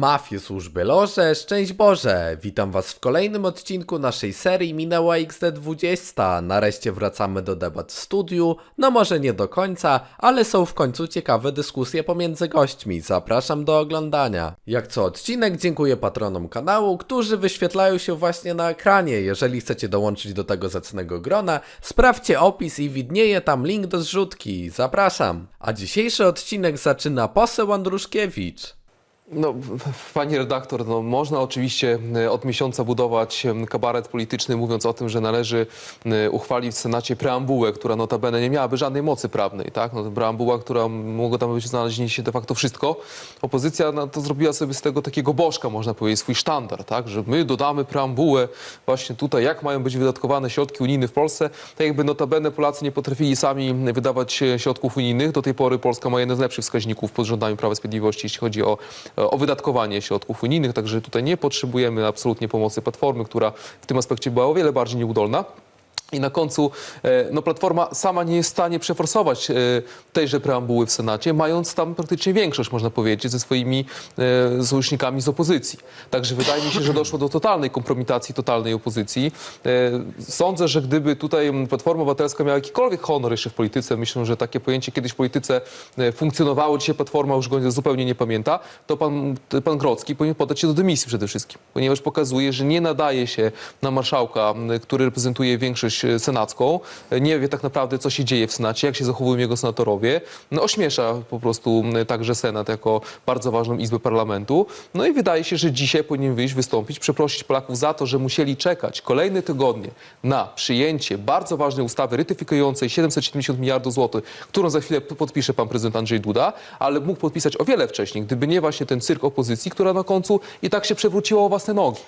Mafie, służby, loże, szczęść Boże! Witam Was w kolejnym odcinku naszej serii Minęła XD20. Nareszcie wracamy do debat w studiu. No może nie do końca, ale są w końcu ciekawe dyskusje pomiędzy gośćmi. Zapraszam do oglądania. Jak co odcinek dziękuję patronom kanału, którzy wyświetlają się właśnie na ekranie. Jeżeli chcecie dołączyć do tego zacnego grona, sprawdźcie opis i widnieje tam link do zrzutki. Zapraszam. A dzisiejszy odcinek zaczyna poseł Andruszkiewicz. No, pani redaktor, no, można oczywiście e, od miesiąca budować kabaret polityczny, mówiąc o tym, że należy e, uchwalić w Senacie preambułę, która notabene nie miałaby żadnej mocy prawnej. Tak? No, preambuła, która mogła tam być znaleźć de facto wszystko. Opozycja no, to zrobiła sobie z tego takiego bożka, można powiedzieć, swój sztandar, tak? że my dodamy preambułę właśnie tutaj, jak mają być wydatkowane środki unijne w Polsce. Tak jakby notabene Polacy nie potrafili sami wydawać e, środków unijnych. Do tej pory Polska ma jeden z lepszych wskaźników pod rządami Prawa i Sprawiedliwości, jeśli chodzi o, o wydatkowanie środków unijnych, także tutaj nie potrzebujemy absolutnie pomocy Platformy, która w tym aspekcie była o wiele bardziej nieudolna. I na końcu e, no, Platforma sama nie jest w stanie przeforsować e, tejże preambuły w Senacie, mając tam praktycznie większość, można powiedzieć, ze swoimi e, sojusznikami z opozycji. Także wydaje mi się, że doszło do totalnej kompromitacji, totalnej opozycji. E, Sądzę, że gdyby tutaj Platforma Obywatelska miała jakikolwiek honor jeszcze w polityce, myślę, że takie pojęcie kiedyś w polityce e, funkcjonowało, dzisiaj Platforma już go zupełnie nie pamięta, to pan, pan Grocki powinien podać się do dymisji przede wszystkim, ponieważ pokazuje, że nie nadaje się na marszałka, który reprezentuje większość e, senacką, e, nie wie tak naprawdę, co się dzieje w Senacie, jak się zachowują jego senatorowie, no, ośmiesza po prostu także Senat jako bardzo ważną izbę parlamentu. No i wydaje się, że dzisiaj powinien wyjść, wystąpić, przeprosić Polaków za to, że musieli czekać kolejne tygodnie na przyjęcie bardzo ważnej ustawy ratyfikującej 770 miliardów złotych, którą za chwilę podpisze pan prezydent Andrzej Duda, ale mógł podpisać o wiele wcześniej, gdyby nie właśnie ten cyrk opozycji, która na końcu i tak się przewróciła o własne nogi.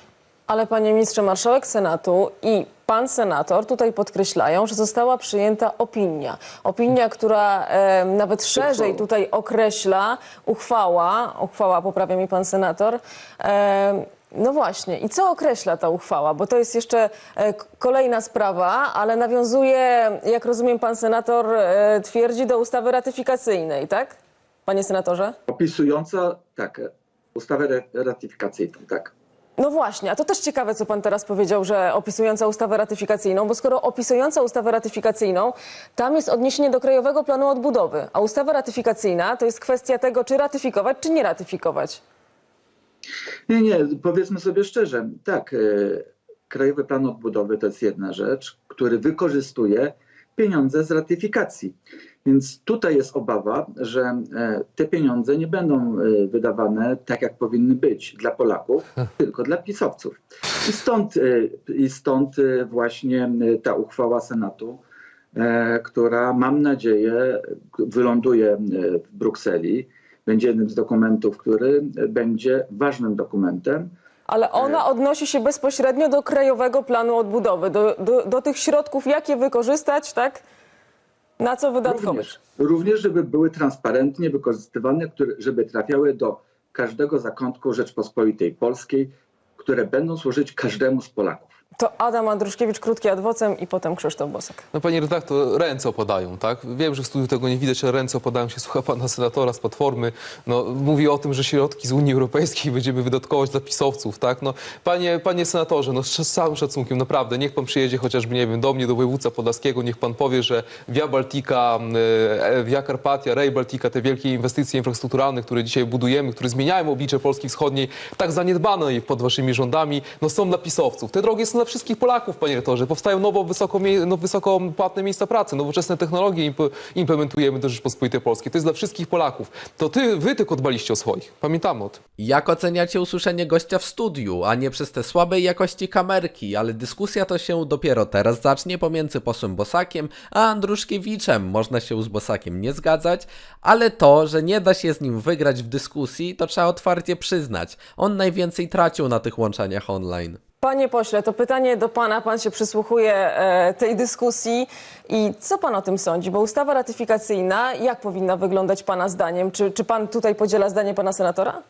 Ale panie ministrze, marszałek Senatu i pan senator tutaj podkreślają, że została przyjęta opinia. Opinia, która e, nawet szerzej tutaj określa uchwała, uchwała poprawia mi pan senator. E, no właśnie, i co określa ta uchwała? Bo to jest jeszcze e, kolejna sprawa, ale nawiązuje, jak rozumiem, pan senator e, twierdzi, do ustawy ratyfikacyjnej, tak? Panie senatorze? opisująca tak, ustawę re- ratyfikacyjną, tak. No właśnie, a to też ciekawe, co pan teraz powiedział, że opisująca ustawę ratyfikacyjną, bo skoro opisująca ustawę ratyfikacyjną, tam jest odniesienie do Krajowego Planu Odbudowy, a ustawa ratyfikacyjna to jest kwestia tego, czy ratyfikować, czy nie ratyfikować. Nie, nie, powiedzmy sobie szczerze, tak, e, Krajowy Plan Odbudowy to jest jedna rzecz, który wykorzystuje pieniądze z ratyfikacji. Więc tutaj jest obawa, że e, te pieniądze nie będą e, wydawane tak, jak powinny być dla Polaków, tylko dla pisowców. I stąd, e, i stąd właśnie ta uchwała Senatu, która mam nadzieję wyląduje w Brukseli. Będzie jednym z dokumentów, który będzie ważnym dokumentem. Ale ona odnosi się bezpośrednio do Krajowego Planu Odbudowy, do, do, do tych środków, jak je wykorzystać, tak? Na co wydatkować? Również, również, żeby były transparentnie wykorzystywane, które, żeby trafiały do każdego zakątku Rzeczpospolitej Polskiej, które będą służyć każdemu z Polaków. To Adam Andruszkiewicz, krótki adwocem i potem Krzysztof Bosak. No panie redaktor, ręce opadają, tak? Wiem, że w studiu tego nie widać, ale ręce opadają się, słucha pana senatora z Platformy. No, mówi o tym, że środki z Unii Europejskiej będziemy wydatkować dla pisowców, tak? No, panie, panie senatorze, no z całym szacunkiem, naprawdę, niech pan przyjedzie chociażby, nie wiem, do mnie, do województwa podlaskiego, niech pan powie, że Via Baltica, e, Via Carpatia, Rail Baltica, te wielkie inwestycje infrastrukturalne, które dzisiaj budujemy, które zmieniają oblicze Polski Wschodniej, tak zaniedbane pod waszymi rządami, no są dla pisowców. Te drogi są dla wszystkich Polaków, panie rektorze. Powstają nowo wysoko, no, wysoko płatne miejsca pracy, nowoczesne technologie imp- implementujemy do Rzeczpospolitej Polskiej. To jest dla wszystkich Polaków. To ty, wy tylko dbaliście o swoich. Pamiętamy o tym. Jak oceniacie usłyszenie gościa w studiu, a nie przez te słabej jakości kamerki, ale dyskusja to się dopiero teraz zacznie pomiędzy posłem Bosakiem a Andruszkiewiczem. Można się z Bosakiem nie zgadzać, ale to, że nie da się z nim wygrać w dyskusji, to trzeba otwarcie przyznać. On najwięcej tracił na tych łączeniach online. Panie pośle, to pytanie do pana. Pan się przysłuchuje e, tej dyskusji i co pan o tym sądzi? Bo ustawa ratyfikacyjna, jak powinna wyglądać pana zdaniem? Czy, czy pan tutaj podziela zdanie pana senatora?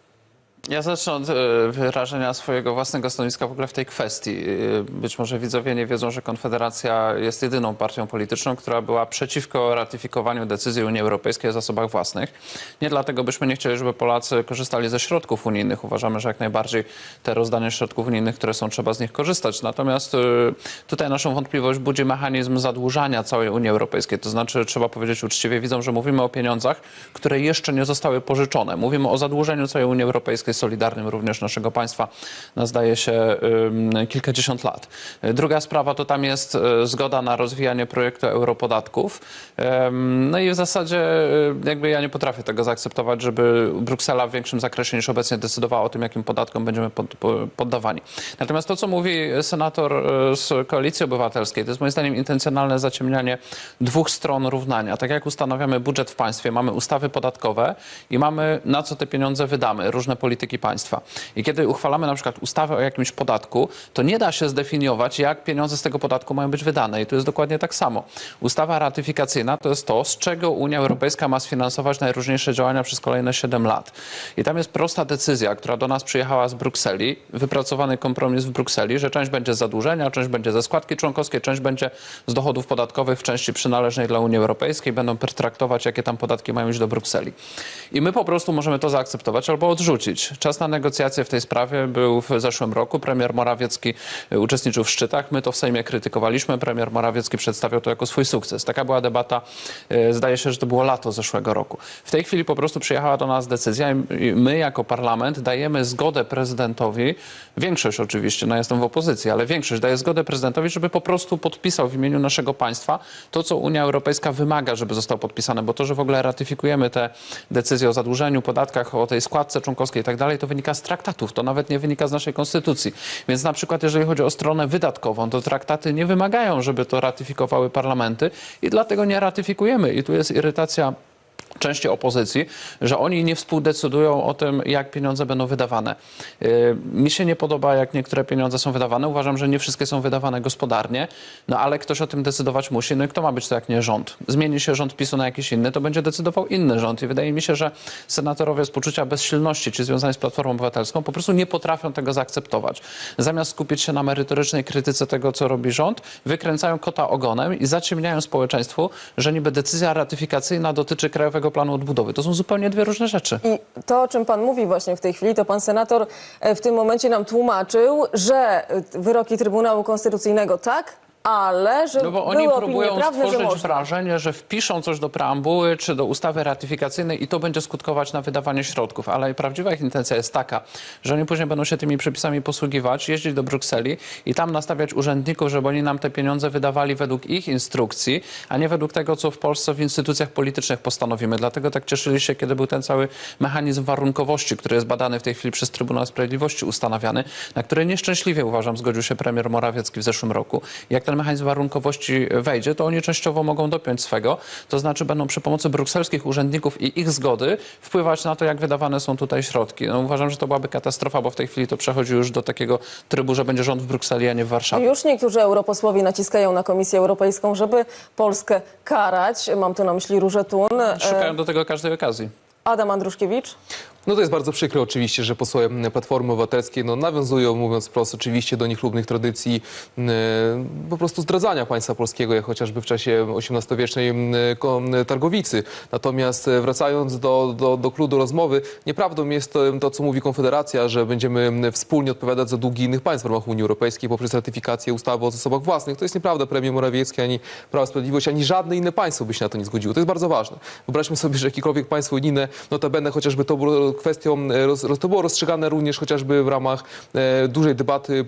Ja zacznę od e, wyrażenia swojego własnego stanowiska w ogóle w tej kwestii. E, Być może widzowie nie wiedzą, że Konfederacja jest jedyną partią polityczną, która była przeciwko ratyfikowaniu decyzji Unii Europejskiej o zasobach własnych. Nie dlatego byśmy nie chcieli, żeby Polacy korzystali ze środków unijnych. Uważamy, że jak najbardziej te rozdania środków unijnych, które są, trzeba z nich korzystać. Natomiast e, tutaj naszą wątpliwość budzi mechanizm zadłużania całej Unii Europejskiej. To znaczy, trzeba powiedzieć uczciwie, widzą, że mówimy o pieniądzach, które jeszcze nie zostały pożyczone. Mówimy o zadłużeniu całej Unii Europejskiej, solidarnym również naszego państwa, na zdaje się kilkadziesiąt lat. Druga sprawa to tam jest y, zgoda na rozwijanie projektu europodatków. No i w zasadzie y, jakby ja nie potrafię tego zaakceptować, żeby Bruksela w większym zakresie niż obecnie decydowała o tym, jakim podatkom będziemy pod, po- poddawani. Natomiast to, co mówi senator y, z Koalicji Obywatelskiej, to jest moim zdaniem intencjonalne zaciemnianie dwóch stron równania. Tak jak ustanawiamy budżet w państwie, mamy ustawy podatkowe i mamy na co te pieniądze wydamy, różne polityki państwa. I kiedy uchwalamy na przykład ustawę o jakimś podatku, to nie da się zdefiniować, jak pieniądze z tego podatku mają być wydane. I tu jest dokładnie tak samo. Ustawa ratyfikacyjna to jest to, z czego Unia Europejska ma sfinansować najróżniejsze działania przez kolejne 7 lat. I tam jest prosta decyzja, która do nas przyjechała z Brukseli, wypracowany kompromis w Brukseli, że część będzie z zadłużenia, część będzie ze składki członkowskiej, część będzie z dochodów podatkowych w części przynależnej dla Unii Europejskiej. Będą pertraktować, jakie tam podatki mają iść do Brukseli. I my po prostu możemy to zaakceptować albo odrzucić. Czas na negocjacje w tej sprawie był w zeszłym roku. Premier Morawiecki y, uczestniczył w szczytach. My to w Sejmie krytykowaliśmy. Premier Morawiecki przedstawiał to jako swój sukces. Taka była debata, y, zdaje się, że to było lato zeszłego roku. W tej chwili po prostu przyjechała do nas decyzja i my jako parlament dajemy zgodę prezydentowi, większość oczywiście, no jestem w opozycji, ale większość daje zgodę prezydentowi, żeby po prostu podpisał w imieniu naszego państwa to, co Unia Europejska wymaga, żeby zostało podpisane, bo to, że w ogóle ratyfikujemy te decyzje o zadłużeniu, podatkach, o tej składce członkowskiej i tak dalej, to wynika z traktatów, to nawet nie wynika z naszej konstytucji. Więc na przykład, jeżeli chodzi o stronę wydatkową, to traktaty nie wymagają, żeby to ratyfikowały parlamenty i dlatego nie ratyfikujemy. I tu jest irytacja części opozycji, że oni nie współdecydują o tym, jak pieniądze będą wydawane. Yy, Mi się nie podoba, jak niektóre pieniądze są wydawane. Uważam, że nie wszystkie są wydawane gospodarnie, no ale ktoś o tym decydować musi. No i kto ma być to, jak nie rząd? Zmieni się rząd PiSu na jakiś inny, to będzie decydował inny rząd. I wydaje mi się, że senatorowie z poczucia bezsilności, czy związani z Platformą Obywatelską, po prostu nie potrafią tego zaakceptować. Zamiast skupić się na merytorycznej krytyce tego, co robi rząd, wykręcają kota ogonem i zaciemniają społeczeństwu, że niby decyzja ratyfikacyjna dotyczy Krajowego Planu Odbudowy. To są zupełnie dwie różne rzeczy. I to, o czym pan mówi właśnie w tej chwili, to pan senator e, w tym momencie nam tłumaczył, że e, wyroki Trybunału Konstytucyjnego tak, ale że No bo oni były opinie próbują prawne, że stworzyć można. wrażenie, że wpiszą coś do preambuły czy do ustawy ratyfikacyjnej i to będzie skutkować na wydawanie środków. Ale prawdziwa ich intencja jest taka, że oni później będą się tymi przepisami posługiwać, jeździć do Brukseli i tam nastawiać urzędników, żeby oni nam te pieniądze wydawali według ich instrukcji, a nie według tego, co w Polsce w instytucjach politycznych postanowimy. Dlatego tak cieszyli się, kiedy był ten cały mechanizm warunkowości, który jest badany w tej chwili przez Trybunał Sprawiedliwości ustanawiany, na który nieszczęśliwie, uważam, zgodził się premier Morawiecki w zeszłym roku. Jak ten mechanizm warunkowości wejdzie, to oni częściowo mogą dopiąć swego, to znaczy będą przy pomocy brukselskich urzędników i ich zgody wpływać na to, jak wydawane są tutaj środki. No, uważam, że to byłaby katastrofa, bo w tej chwili to przechodzi już do takiego trybu, że będzie rząd w Brukseli, a nie w Warszawie. Już niektórzy europosłowie naciskają na Komisję Europejską, żeby Polskę karać. Mam tu na myśli Różę Tun. E, Szukają do tego każdej okazji. Adam Andruszkiewicz. No to jest bardzo przykre oczywiście, że posłowie Platformy Obywatelskiej no, nawiązują, mówiąc wprost, oczywiście do niechlubnych tradycji e, po prostu zdradzania państwa polskiego, jak chociażby w czasie XVIII-wiecznej targowicy. Natomiast e, wracając do, do, do kludu rozmowy, nieprawdą jest to, to, co mówi Konfederacja, że będziemy wspólnie odpowiadać za długi innych państw w ramach Unii Europejskiej poprzez ratyfikację ustawy o zasobach własnych. To jest nieprawda. Premier Morawiecki, ani Prawo i Sprawiedliwość, ani żadne inne państwo by się na to nie zgodziło. To jest bardzo ważne. Wyobraźmy sobie, że jakiekolwiek państwo unijne, notabene chociażby to było kwestią, e, roz, to było rozstrzygane również chociażby w ramach e, dużej debaty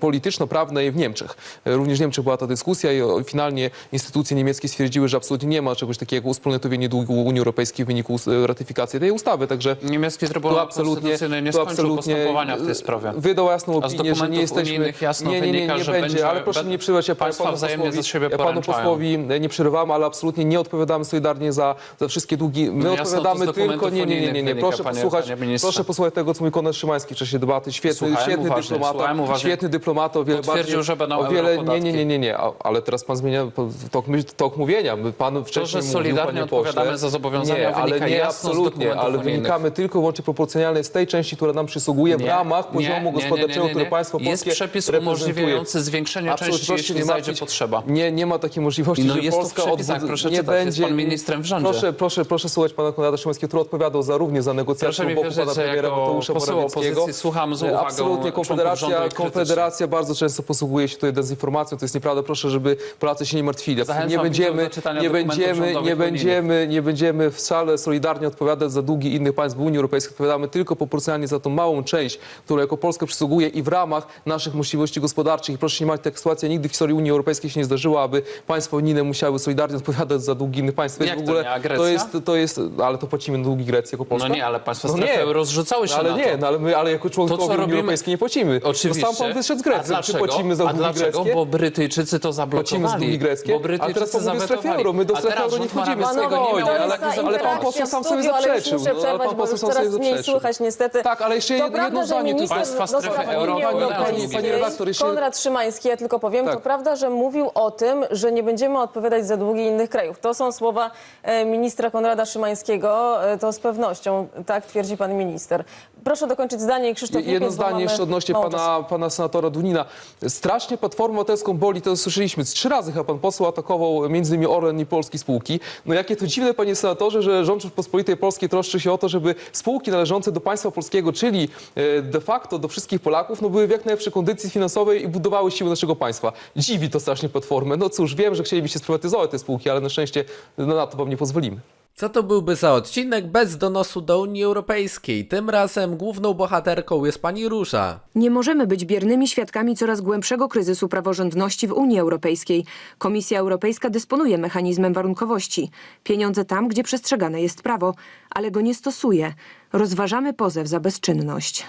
polityczno-prawnej w Niemczech. E, również w Niemczech była ta dyskusja i finalnie instytucje niemieckie stwierdziły, że absolutnie nie ma czegoś takiego jak uspólnotowienie długu Unii Europejskiej w wyniku ratyfikacji tej ustawy. Także Niemiecki Trybunał absolutnie, nie skończył absolutnie postępowania w tej sprawie. Wydał jasną opinię, że nie jesteśmy... jasno nie, nie, nie, nie że będzie, ale proszę be- nie przerywać. Ja panu wzajemnie posłowi- ja panu posłowi nie przerywam, ale absolutnie nie odpowiadamy solidarnie za, za wszystkie długi. My No odpowiadamy tylko... Nie, nie, nie, nie, nie. Proszę, panie panie ministrze. proszę posłuchać tego, co mój kolega Szymański w czasie debaty. Świetny, Słuchałem świetny uważnie, dyplomata, uważnie. świetny dyplomata, o wiele Potwierdził, bardziej... że będą o wiele, nie, europodatki. nie, nie, nie, nie, a- ale teraz pan zmienia tok, tok mówienia. Pan wcześniej że mówił, solidarnie panie pośle, odpowiadamy za zobowiązania, nie, ale wynika nie, jasno z absolutnie, dokumentów ale unijnych. wynikamy tylko i wyłącznie proporcjonalnie z tej części, która nam przysługuje w Nie, ramach nie, poziomu nie, nie, gospodarczego, nie, nie, który nie. państwo polskie Jest przepis reprezentuje. umożliwiający zwiększenie Absolutnie, części, proszę jeśli nie zajdzie martwić. potrzeba. Nie, nie ma takiej możliwości, No że jest to w Polska przepisach, proszę nie czytać, jest będzie. pan ministrem w rządzie. Proszę, proszę, proszę słuchać pana Konrada Szymańskiego, który odpowiadał za również za negocjacje Proszę mi u boku wierzyć, pana że premiera Mateusza Morawieckiego. słucham z uwagą Absolutnie, Konfederacja. Konfederacja bardzo często posługuje się tutaj dezinformacją, to jest nieprawda. Proszę, żeby Polacy się nie martwili. Nie będziemy, nie będziemy, nie będziemy, nie będziemy wcale solidarnie odpowiadać za długi innych państw w Unii Europejskiej. Odpowiadamy tylko proporcjonalnie za tą małą część, którą jako Polska przysługuje i w ramach naszych możliwości gospodarczych. I proszę się nie martwić, taka sytuacja nigdy w historii Unii Europejskiej się nie zdarzyła, aby państwa unijne musiały solidarnie odpowiadać za długi innych państw. To Jak w to ogóle, nie, a Grecja? to jest, to jest, ale to płacimy długi Grecji jako Polska. No nie, ale państwa No strefy nie. euro zrzucały się ale na nie, to. no ale my, ale jako członkowie Unii robimy- Europejskiej nie płacimy. Oczywiście. To sam pan wyszedł z A Grecji. Czy dlaczego? płacimy za A długi dlaczego? greckie? Bo Brytyjczycy to Płacimy z zablokowali. długi greckie, Bo a Brytyjczycy teraz pan mówi strefie euro. My do A strefy euro nie wchodzimy. Morawieckiego Panowie, nie to miał. jest ta ale- ale pan poseł sam sobie ale zaprzeczył. No, ale pan bo poseł sam sobie mniej zaprzeczył. słychać niestety. Tak, ale jeszcze to jedno zdanie. Państwa strefy euro Unii odpowiadają Europejskiej, Pani- pani redaktor, jeszcze- Konrad Szymański, ja tylko powiem, Tak. to prawda, że mówił o tym, że nie będziemy odpowiadać za długi innych krajów. To są słowa e, ministra Konrada Szymańskiego, to z pewnością, tak twierdzi pan minister. Proszę dokończyć zdanie i Krzysztof Jedno Lipiec, zdanie jeszcze odnośnie pana, pana senatora Dunina. Strasznie Platformę Obywatelską boli, to słyszeliśmy. Trzy razy chyba pan poseł atakował między innymi Orlen i polskie spółki. No jakie to dziwne, panie senatorze, że rząd Rzeczpospolitej Polskiej troszczy się o to, żeby spółki należące do państwa polskiego, czyli e, de facto do wszystkich Polaków, no były w jak najlepszej kondycji finansowej i budowały siły naszego państwa. Dziwi to strasznie Platformę. No cóż, wiem, że chcielibyście sprywatyzować te spółki, ale na szczęście no, na to wam nie pozwolimy. Co to byłby za odcinek bez donosu do Unii Europejskiej? Tym razem główną bohaterką jest pani Róża. Nie możemy być biernymi świadkami coraz głębszego kryzysu praworządności w Unii Europejskiej. Komisja Europejska dysponuje mechanizmem warunkowości. Pieniądze tam, gdzie przestrzegane jest prawo, ale go nie stosuje. Rozważamy pozew za bezczynność.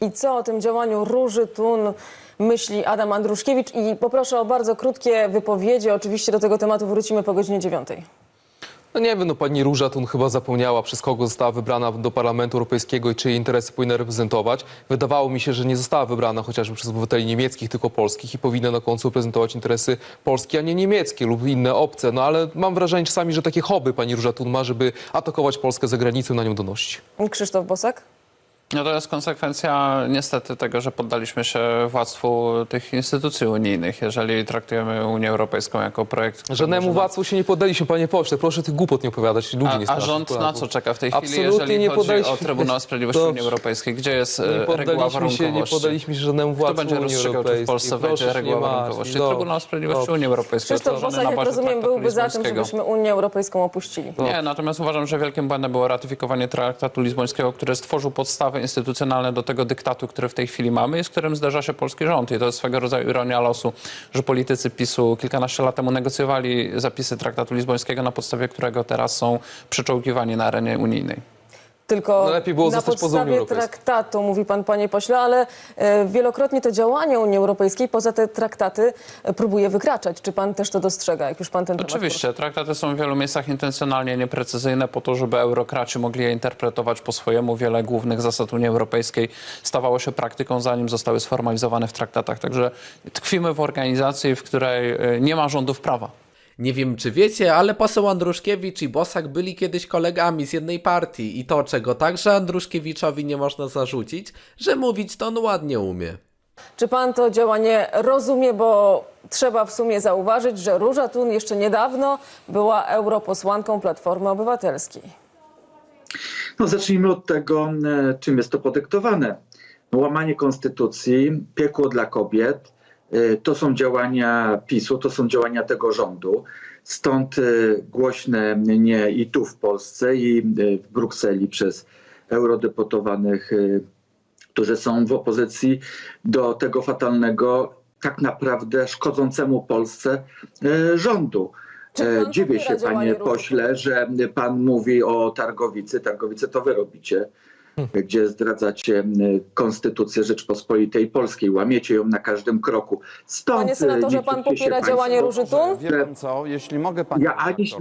I co o tym działaniu Róży Tun myśli Adam Andruszkiewicz? I poproszę o bardzo krótkie wypowiedzi. Oczywiście do tego tematu wrócimy po godzinie dziewiątej. No nie wiem, no pani Róża Tun chyba zapomniała, przez kogo została wybrana do Parlamentu Europejskiego i czyje interesy powinna reprezentować. Wydawało mi się, że nie została wybrana chociażby przez obywateli niemieckich, tylko polskich i powinna na końcu reprezentować interesy polskie, a nie niemieckie lub inne obce. No ale mam wrażenie czasami, że takie hobby pani Róża Tun ma, żeby atakować Polskę za granicą na nią donosić. Krzysztof Bosak? No to jest konsekwencja niestety tego, że poddaliśmy się władztwu tych instytucji unijnych. Jeżeli traktujemy Unię Europejską jako projekt... Żadnemu władztwu się nie poddaliśmy, panie pośle. Proszę tych głupot nie opowiadać. Ludzi nie A, a rząd na co czeka w tej chwili, Absolutnie jeżeli nie chodzi poddaliśmy- o Trybunał Sprawiedliwości Dobrze. Unii Europejskiej? Gdzie jest e, Nie reguła poddaliśmy się, nie warunkowości? poddaliśmy się żadnemu Kto władcy będzie rozstrzygał, czy w Polsce Proszę wejdzie reguła warunkowości? Dobrze. Trybunał Sprawiedliwości Dobrze. Unii Europejskiej Krzysztof Bosak, jak rozumiem, byłby za tym, żebyśmy Unię Europejską opuścili. Nie, natomiast uważam, że wielkim błędem było ratyfikowanie traktatu lizbońskiego, który stworzył podstawy instytucjonalne do tego dyktatu, który w tej chwili mamy i z którym zderza się polski rząd. I to jest swego rodzaju ironia losu, że politycy PiSu kilkanaście lat temu negocjowali zapisy traktatu lizbońskiego, na podstawie którego teraz są przyczołgiwani na arenie unijnej. Tylko No lepiej było na zostać podstawie traktatu, mówi pan, panie pośle, ale e, wielokrotnie to działanie Unii Europejskiej poza te traktaty e, próbuje wykraczać. Czy pan też to dostrzega, jak już pan ten temat Oczywiście, traktaty są w wielu miejscach intencjonalnie nieprecyzyjne po to, żeby eurokraci mogli je interpretować po swojemu. Wiele głównych zasad Unii Europejskiej stawało się praktyką, zanim zostały sformalizowane w traktatach. Także tkwimy w organizacji, w której e, nie ma rządów prawa. Nie wiem czy wiecie, ale poseł Andruszkiewicz i Bosak byli kiedyś kolegami z jednej partii i to czego także Andruszkiewiczowi nie można zarzucić, że mówić to on ładnie umie. Czy pan to działanie rozumie, bo trzeba w sumie zauważyć, że Róża Tun jeszcze niedawno była europosłanką Platformy Obywatelskiej. No, zacznijmy od tego, e, czym jest to podyktowane. Łamanie konstytucji, piekło dla kobiet, to są działania PiSu, to są działania tego rządu. Stąd e, głośne nie i tu w Polsce, i e, w Brukseli przez eurodeputowanych, którzy są w opozycji do tego fatalnego, tak naprawdę szkodzącemu Polsce rządu. E, Dziwię się, panie pośle, że pan mówi o Targowicy. Targowice to wy robicie. Gdzie zdradzacie Konstytucję Rzeczpospolitej Polskiej, łamiecie ją na każdym kroku. Stąd Panie senatorze, nie pan popiera działanie bo- Róży Tun? Wie pan co, jeśli mogę pan. Ja ani,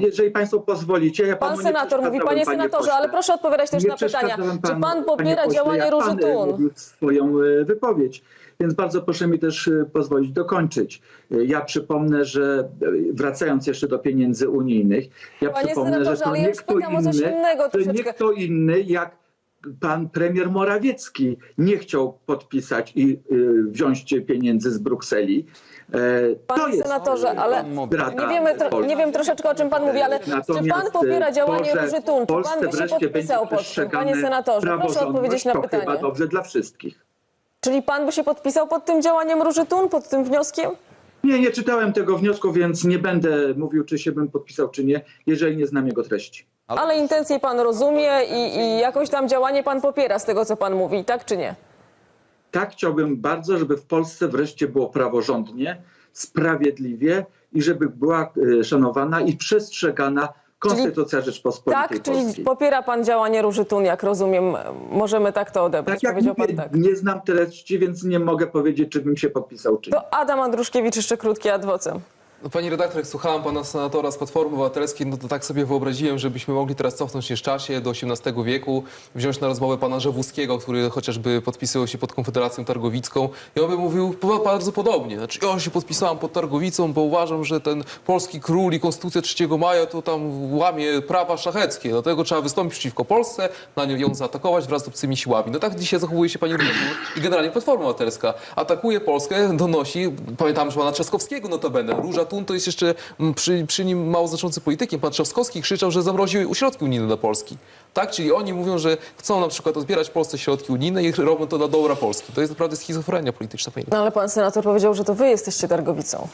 jeżeli państwo pozwolicie, ja Pan panu senator mówi, przeszkadzałem, panie senatorze, pośle. ale proszę odpowiadać też Nie na pytania. przeszkadzałem Czy panu, pan panie popiera pośle, działanie jak Róży pan, e, Tun? mówił swoją e, wypowiedź. Więc bardzo proszę mi też e, pozwolić dokończyć. E, Ja przypomnę, że e, wracając jeszcze do pieniędzy unijnych, ja Panie przypomnę, że to ja nie kto inny, to nie kto inny jak pan premier Morawiecki nie chciał podpisać i y, wziąć pieniędzy z Brukseli. E, to Panie jest senatorze, ale nie wiemy, tro, nie wiem troszeczkę o czym pan mówi, ale czy Natomiast, pan popiera e, działanie to, że Róży Tun? Czy Polsce pan by się podpisał pod tym? Panie senatorze, proszę odpowiedzieć na to pytanie. chyba dobrze dla wszystkich. Czyli pan by się podpisał pod tym działaniem Róży Tun, pod tym wnioskiem? Nie, nie czytałem tego wniosku, więc nie będę mówił, czy się bym podpisał, czy nie, jeżeli nie znam jego treści. Ale intencje pan rozumie i, i jakoś tam działanie pan popiera z tego, co pan mówi, tak czy nie? Tak chciałbym bardzo, żeby w Polsce wreszcie było praworządnie, sprawiedliwie i żeby była e, szanowana i przestrzegana Konstytucja Rzeczpospolitej Tak, czyli Polskiej. popiera pan działanie Róży Tun, jak rozumiem. Możemy tak to odebrać. Tak jak Powiedział mówię, pan tak. nie znam treści, więc nie mogę powiedzieć, czy bym się podpisał, czy nie. To Adam Andruszkiewicz jeszcze krótki adwocem. No, pani redaktor, jak słuchałem pana senatora z Platformy Obywatelskiej, no to tak sobie wyobraziłem, żebyśmy mogli teraz cofnąć się w czasie do XVIII wieku, wziąć na rozmowę pana Żewuskiego, który chociażby podpisywał się pod Konfederacją Targowicką i on by mówił bardzo podobnie. Znaczy, ja się podpisałem pod Targowicą, bo uważam, że ten polski król i Konstytucja 3 maja to tam łamie prawa szlacheckie. Dlatego trzeba wystąpić przeciwko Polsce, na nią ją zaatakować wraz z obcymi siłami. No tak dzisiaj zachowuje się pani redaktor i generalnie Platforma Obywatelska. Atakuje Polskę, donosi, pamiętam, że pana Trzaskowskiego notabene, Róża To jest jeszcze mm, przy, przy nim mało znaczący politykiem. Pan Trzaskowski krzyczał, że zamroził środki unijne dla Polski. Tak? Czyli oni mówią, że chcą na przykład odbierać Polsce środki unijne i robią to dla dobra Polski. To jest naprawdę schizofrenia polityczna. No ale pan senator powiedział, że to wy jesteście targowicą.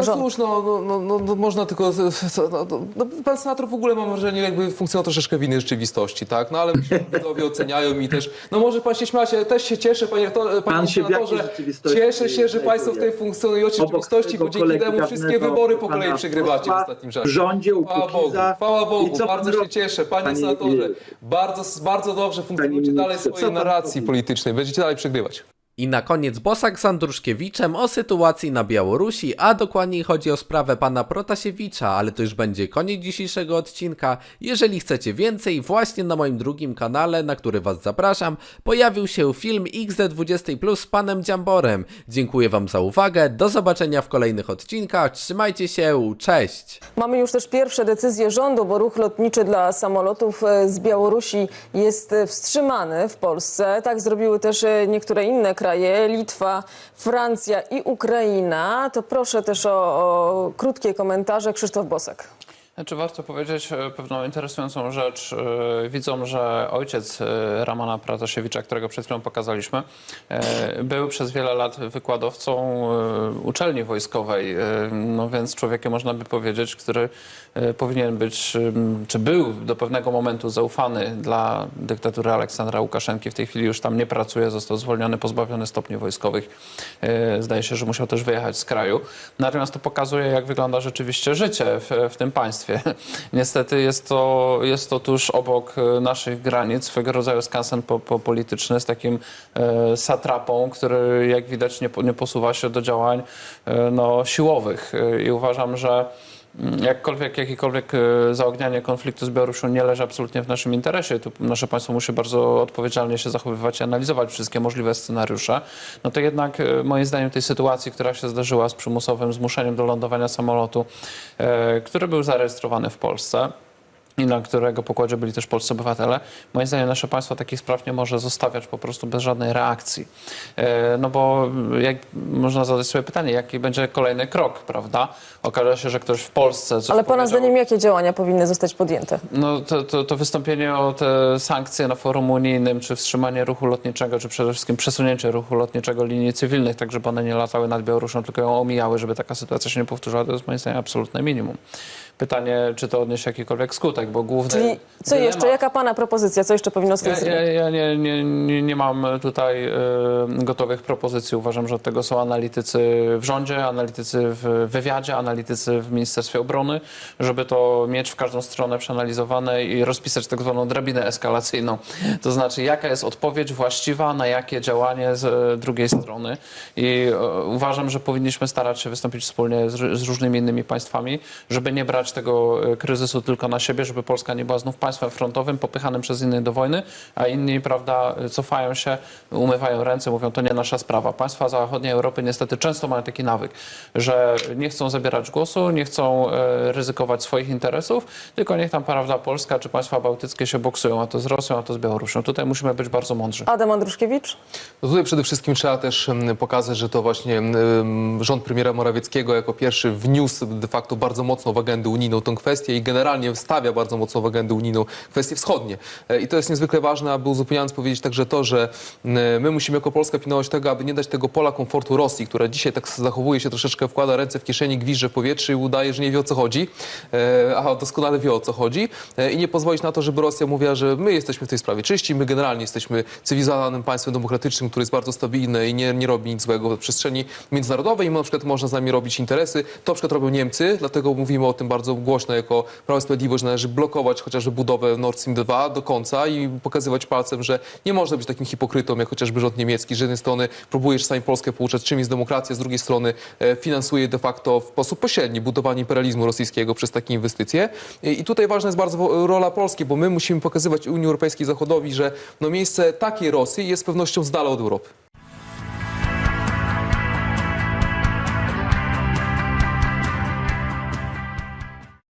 No Rząd. cóż, no, no, no, no, no można tylko... No, no, no, pan senator w ogóle mam wrażenie, jakby funkcjonował troszeczkę w innej rzeczywistości, tak? No ale myślę, że widzowie oceniają i też... No może pan się śmiać, też się cieszę, panie, rektor- panie Pan senatorze. Cieszę się, że państwo w tej funkcjonującej Obok rzeczywistości, bo dzięki temu wszystkie wybory po kolei przegrywacie w ostatnim czasie. W rządzie u Chwała Bogu, chwała Bogu, bardzo się cieszę. Panie Panie, senatorze, y, bardzo, bardzo dobrze funkcjonujecie dalej swojej narracji politycznej. Będziecie dalej przegrywać. I na koniec Bosak z Andruszkiewiczem o sytuacji na Białorusi, a dokładniej chodzi o sprawę pana Protasiewicza, ale to już będzie koniec dzisiejszego odcinka. Jeżeli chcecie więcej, właśnie na moim drugim kanale, na który was zapraszam, pojawił się film XD20 Plus z panem Dziamborem. Dziękuję wam za uwagę, do zobaczenia w kolejnych odcinkach, trzymajcie się, cześć! Mamy już też pierwsze decyzje rządu, bo ruch lotniczy dla samolotów e, z Białorusi jest e, wstrzymany w Polsce. Tak zrobiły też e, niektóre inne kraje, Litwa, Francja i Ukraina. To proszę też o, o krótkie komentarze. Krzysztof Bosak. Czy warto powiedzieć e, pewną interesującą rzecz? E, Widzą, że ojciec e, Ramana Pratasiewicza, którego przed chwilą pokazaliśmy, był przez wiele lat wykładowcą uczelni wojskowej, no więc człowiekiem można by powiedzieć, który powinien być, czy był do pewnego momentu zaufany dla dyktatury Aleksandra Łukaszenki. W tej chwili już tam nie pracuje, został zwolniony, pozbawiony stopni wojskowych. Zdaje się, że musiał też wyjechać z kraju. Natomiast to pokazuje, jak wygląda rzeczywiście życie w, w tym państwie. Niestety jest to, jest to tuż obok e, naszych granic, swego rodzaju skansen po, po polityczny z takim e, satrapą, który jak widać nie, nie posuwa się do działań e, no, siłowych. E, I uważam, że jakkolwiek, jakiekolwiek e, zaognianie konfliktu z Białorusią nie leży absolutnie w naszym interesie. Tu nasze państwo musi bardzo odpowiedzialnie się zachowywać i analizować wszystkie możliwe scenariusze. No to jednak e, moim zdaniem tej sytuacji, która się zdarzyła z przymusowym zmuszeniem do lądowania samolotu, e, który był zarejestrowany w Polsce, i na którego pokładzie byli też polscy obywatele. Moim zdaniem nasze państwo takich spraw nie może zostawiać po prostu bez żadnej reakcji. E, No bo jak, można zadać sobie pytanie, jaki będzie kolejny krok, prawda? Okaże się, że ktoś w Polsce coś Ale pana zdaniem jakie działania powinny zostać podjęte? No to, to, to wystąpienie o te sankcje na forum unijnym, czy wstrzymanie ruchu lotniczego, czy przede wszystkim przesunięcie ruchu lotniczego linii cywilnych, tak żeby one nie latały nad Białorusią, tylko ją omijały, żeby taka sytuacja się nie powtórzyła, to jest moim zdaniem absolutne minimum. Pytanie, czy to odniesie jakikolwiek skutek, bo główny Czyli co dylemat- jeszcze? Jaka pana propozycja? Co jeszcze powinno Ja, zostać ja, zrobione? ja nie, nie, nie, nie mam tutaj e, gotowych propozycji. Uważam, że od tego są analitycy w rządzie, analitycy w wywiadzie, analitycy w Ministerstwie Obrony, żeby to mieć w każdą stronę przeanalizowane i rozpisać tak zwaną drabinę eskalacyjną. To znaczy, jaka jest odpowiedź właściwa na jakie działanie z e, drugiej strony. I e, uważam, że powinniśmy starać się wystąpić wspólnie z, z różnymi innymi państwami, żeby nie brać tego e, kryzysu tylko na siebie, żeby Polska nie była znów państwem frontowym, popychanym przez innych do wojny, a inni, prawda, cofają się, umywają ręce, mówią, to nie nasza sprawa. Państwa zachodniej Europy niestety często mają taki nawyk, że nie chcą zabierać głosu, nie chcą e, ryzykować swoich interesów, tylko niech tam, prawda, Polska czy państwa bałtyckie się boksują, a to z Rosją, a to z Białorusią. Tutaj musimy być bardzo mądrzy. Adam Andruszkiewicz? No tutaj przede wszystkim trzeba też pokazać, że to właśnie rząd premiera Morawieckiego jako pierwszy wniósł de facto bardzo mocno w agendę unijną tą kwestię i generalnie stawia bardzo mocno w agendę unijną kwestie wschodnie. E, I to jest niezwykle ważne, aby uzupełniając powiedzieć także to, że m, my musimy jako Polska pilnować tego, aby nie dać tego pola komfortu Rosji, która dzisiaj tak zachowuje się troszeczkę, wkłada ręce w kieszeni, gwizdże w powietrze i udaje, że nie wie o co chodzi, e, a doskonale wie o co chodzi e, i nie pozwolić na to, żeby Rosja mówiła, że my jesteśmy w tej sprawie czyści, my generalnie jesteśmy cywilizowanym państwem demokratycznym, które jest bardzo stabilne i nie, nie robi nic złego w przestrzeni międzynarodowej i na przykład można z nami robić interesy. To na przykład robią Niemcy, dlatego mówimy o tym bardzo głośno jako Prawo i Sprawiedliwość, należy blokować chociażby budowę Nord Stream 2 do końca i pokazywać palcem, że nie można być takim hipokrytą jak chociażby rząd niemiecki. Z jednej strony próbuje czasami Polskę pouczać, czym jest demokracja, z drugiej strony e, finansuje de facto w sposób pośredni budowanie imperializmu rosyjskiego przez takie inwestycje. I tutaj ważna jest bardzo rola Polski, bo my musimy pokazywać Unii Europejskiej Zachodowi, że no miejsce takiej Rosji jest z pewnością z dala od Europy.